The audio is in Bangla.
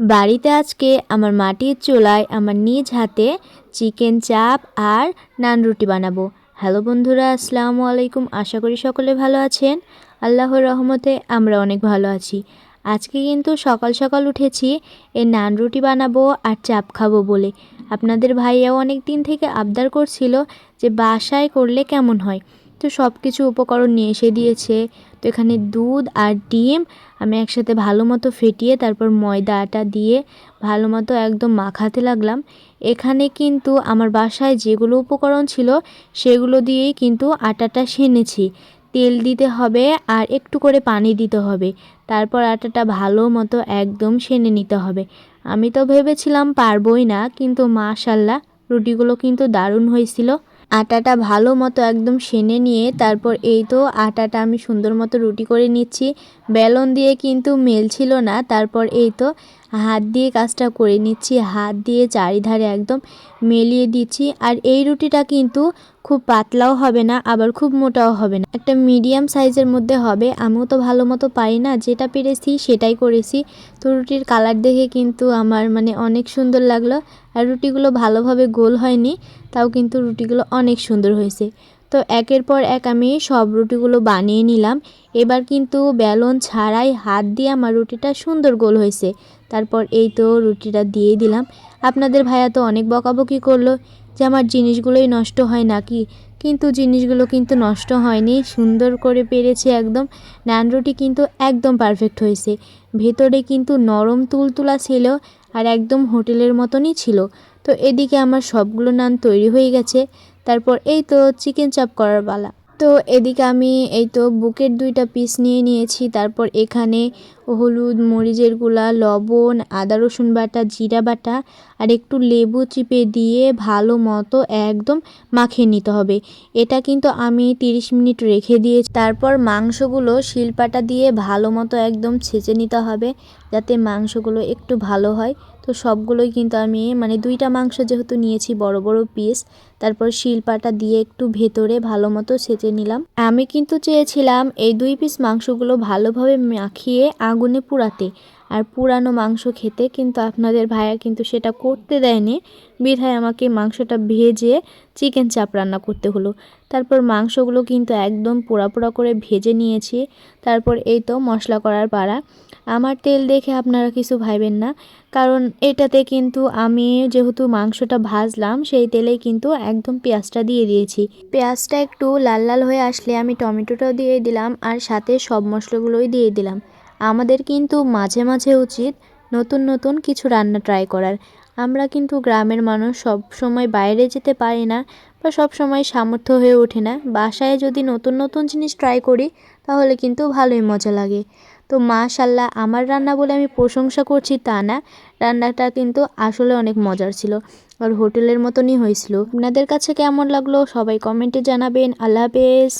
বাড়িতে আজকে আমার মাটির চুলায় আমার নিজ হাতে চিকেন চাপ আর নান রুটি বানাবো। হ্যালো বন্ধুরা, আসসালামু আলাইকুম। আশা করি সকলে ভালো আছেন। আল্লাহর রহমতে আমরা অনেক ভালো আছি। আজকে কিন্তু সকাল সকাল উঠেছি, এই নান রুটি বানাবো আর চাপ খাব বলে। আপনাদের ভাইয়াও অনেক দিন থেকে আবদার করছিল যে বাসায় করলে কেমন হয়। তো সব কিছু উপকরণ নিয়ে এসে দিয়েছে। তো এখানে দুধ আর ডিম আমি একসাথে ভালো মতো ফেটিয়ে তারপর ময়দা আটা দিয়ে ভালো মতো একদম মাখাতে লাগলাম। এখানে কিন্তু আমার বাসায় যেগুলো উপকরণ ছিল সেগুলো দিয়েই কিন্তু আটাটা সেনেছি। তেল দিতে হবে আর একটু করে পানি দিতে হবে। তারপর আটাটা ভালো মতো একদম সেনে নিতে হবে। আমি তো ভেবেছিলাম পারবই না, কিন্তু মাশাল্লাহ রুটিগুলো কিন্তু দারুণ হয়েছিল। আটাটা ভালো মতো একদম সেনে নিয়ে তারপর এই তো আটাটা আমি সুন্দর মতো রুটি করে নিচ্ছি। বেলন দিয়ে কিন্তু মেল ছিল না, তারপর এই তো হাত দিয়ে কাজটা করে নিচ্ছি, হাত দিয়ে চারিধারে একদম মেলিয়ে দিচ্ছি। আর এই রুটিটা কিন্তু খুব পাতলাও হবে না, আবার খুব মোটাও হবে না। একটা মিডিয়াম সাইজের মধ্যে হবে, আমিও তো ভালো মতো পাই না, যেটা পেরেছি সেটাই করেছি। তো রুটির কালার দেখে কিন্তু আমার মানে অনেক সুন্দর লাগল। আর রুটিগুলো ভালোভাবে গোল হয়নি, তাও কিন্তু রুটিগুলো অনেক সুন্দর হয়েছে। তো একের পর এক আমি সব রুটিগুলো বানিয়ে নিলাম। এবার কিন্তু বেলন ছাড়াই হাত দিয়ে আমার রুটিটা সুন্দর গোল হয়েছে। তারপর এই তো রুটিটা দিয়ে দিলাম। আপনাদের ভাইয়া তো অনেক বকাবকি করল যে আমার জিনিসগুলোই নষ্ট হয় নাকি? কিন্তু জিনিসগুলো কিন্তু নষ্ট হয়নি, সুন্দর করে পেরেছে একদম। নান রুটি কিন্তু একদম পারফেক্ট হয়েছে। ভেতরে কিন্তু নরম তুলতুলা ছিল আর একদম হোটেলের মতনই ছিল। তো এদিকে আমার সবগুলো নান তৈরি হয়ে গেছে। তারপর এই তো চিকেন চাপ করার বালা তো এদিকে আমি এই তো বুকের দুইটা পিস নিয়ে নিয়েছি, তারপর এখানে হলুদ, মরিচের গুঁড়া, লবণ, আদা, রসুন বাটা, জিরা বাটা আর একটু লেবু চিপে দিয়ে ভালো মতো একদম মাখিয়ে নিতে হবে। এটা কিন্তু আমি 30 মিনিট রেখে দিয়ে তারপর মাংসগুলো শিলপাটা দিয়ে ভালো মতো একদম ছেঁচে নিতে হবে যাতে মাংসগুলো একটু ভালো হয়। তো সবগুলোই কিন্তু আমি মানে দুইটা মাংস যেহেতু নিয়েছি বড় বড় পিস তারপর শিলপাটা দিয়ে একটু ভেতরে ভালো মতো ছেঁচে নিলাম। আমি কিন্তু চেয়েছিলাম এই দুই পিস মাংসগুলো ভালোভাবে মাখিয়ে আগুনে পুড়াতে। আর পুরানো মাংস খেতে কিন্তু আপনাদের ভাইয়া কিন্তু সেটা করতে দেয়নি। বিধায় আমাকে মাংসটা ভেজে চিকেন চাপ রান্না করতে হলো। তারপর মাংসগুলো কিন্তু একদম পোড়া পোড়া করে ভেজে নিয়েছি। তারপর এই তো মশলা করার পাড়া আমার তেল দেখে আপনারা কিছু ভাইবেন না। কারণ এটাতে কিন্তু আমি যেহেতু মাংসটা ভাজলাম, সেই তেলেই কিন্তু একদম পেঁয়াজটা দিয়ে দিয়েছি। পেঁয়াজটা একটু লাল লাল হয়ে আসলে আমি টমেটোটাও দিয়ে দিলাম আর সাথে সব মশলাগুলোই দিয়ে দিলাম। আমাদের কিন্তু মাঝে মাঝে উচিত নতুন নতুন কিছু রান্না ট্রাই করার। আমরা কিন্তু গ্রামের মানুষ সব সময় বাইরে যেতে পারি না বা সব সময় সামর্থ্য হয়ে ওঠে না। বাসায় যদি নতুন নতুন জিনিস ট্রাই করি, তাহলে কিন্তু ভালোই মজা লাগে। তো মাশাল্লাহ আমার রান্না বলে আমি প্রশংসা করছি তা না। রান্নাটা কিন্তু আসলে অনেক মজার ছিল আর হোটেলের মতনই হয়েছিল। আপনাদের কাছে কেমন লাগল সবাই কমেন্টে জানাবেন। আল্লাহ হাফেজ।